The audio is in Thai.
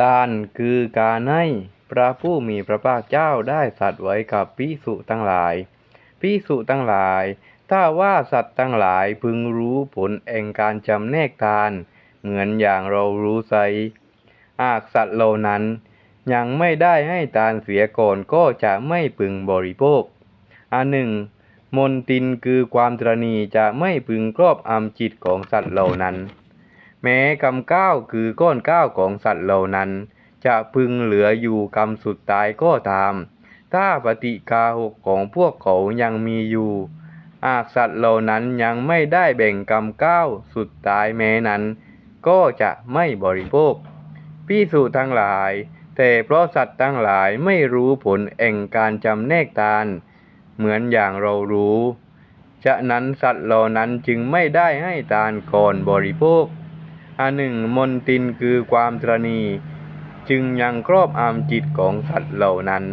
ทานคือการให้พระผู้มีพระภาคเจ้าได้สัตว์ไว้กับภิกษุทั้งหลายภิกษุทั้งหลาย ถ้าว่าสัตว์ทั้งหลายพึงรู้ผลแห่งการจำแนกทาน เหมือนอย่างเรารู้ไซหากสัตว์เหล่านั้น ยังไม่ได้ให้ทานเสียก่อนก็จะไม่พึงบริโภค อันหนึ่ง มนตินคือความตรณีจะไม่พึงครอบอำจิตของสัตว์เหล่านั้น แม้กำก้าวคือก้อนก้าวของสัตว์เหล่านั้น จะพึงเหลืออยู่กำสุดท้ายก็ตาม ถ้าปฏิกาหกของพวกเขายังมีอยู่หากสัตว์เหล่านั้นยังไม่ได้แบ่งกรรมก้าวสุดท้ายแม้นั้น ก็จะไม่บริโภคพิสูจทั้งหลาย แต่เพราะสัตว์ทั้งหลายไม่รู้ผลแห่งการจำแนกทานเหมือนอย่างเรารู้ ฉะนั้นสัตว์เหล่านั้นจึงไม่ได้ให้ทานก่อนบริโภค อันหนึ่งมนตินคือความตรณี จึงยังครอบอำจิตของสัตว์เหล่านั้น